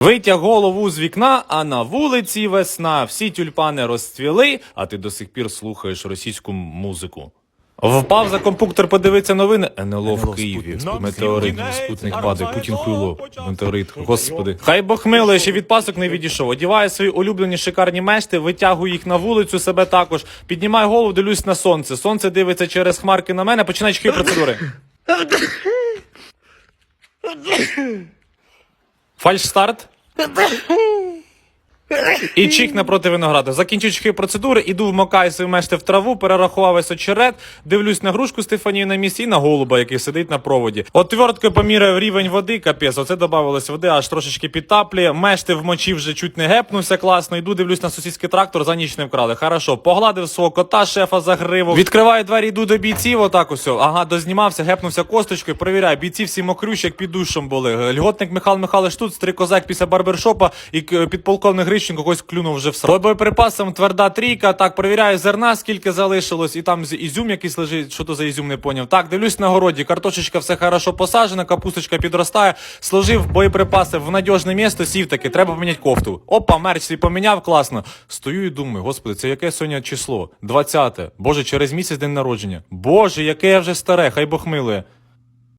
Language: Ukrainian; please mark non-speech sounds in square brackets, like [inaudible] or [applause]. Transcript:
Витяг голову з вікна, а на вулиці весна. Всі тюльпани розцвіли, а ти до сих пір слухаєш російську музику. Впав за компуктор подивитися новини. НЛО в Києві. Метеорит, спутник падає, Путін хуйло. Метеорит. Господи. Хай Бог милує, ще від пасок не відійшов. Одіває свої улюблені шикарні мешти, витягую їх на вулицю, себе також. Піднімаю голову, дивлюсь на сонце. Сонце дивиться через хмарки на мене, починаю чхи процедури. [laughs] Faz start. [laughs] І чік напроти винограда. Закінчив чхи процедури, іду вмокаю свої мешти в траву, перерахував весь очерет, дивлюсь на грушку Стефанію на місці і на голуба, який сидить на проводі. Отверткою поміряв рівень води, капець, оце додавалось води, аж трошечки підтаплює. Мешти в мочі вже чуть не гепнувся класно. Йду, дивлюсь на сусідський трактор, за ніч не вкрали. Хорошо, погладив свого кота, шефа за гриву. Відкриваю двері, йду до бійців, отак усе. Ага, дознімався, гепнувся косточкою, перевіряю. Бійці всі мокрющі, як під душем були. Льготник Михайло Михайлович тут, старий козак після барбершопа і к- підполковник Грищенко когось клюнув вже в срок. По боєприпасам тверда трійка, так, перевіряю зерна, скільки залишилось, і там ізюм якийсь лежить, що то за ізюм не поняв. Так, дивлюсь на городі, картошечка все хорошо посаджена, капусточка підростає, сложив боєприпаси в надіжне місто, сів таки, треба поміняти кофту. Опа, мерч свій поміняв, класно. Стою і думаю, господи, це яке сьогодні число? 20. Боже, через місяць день народження. Боже, яке я вже старе, хай Бог милує.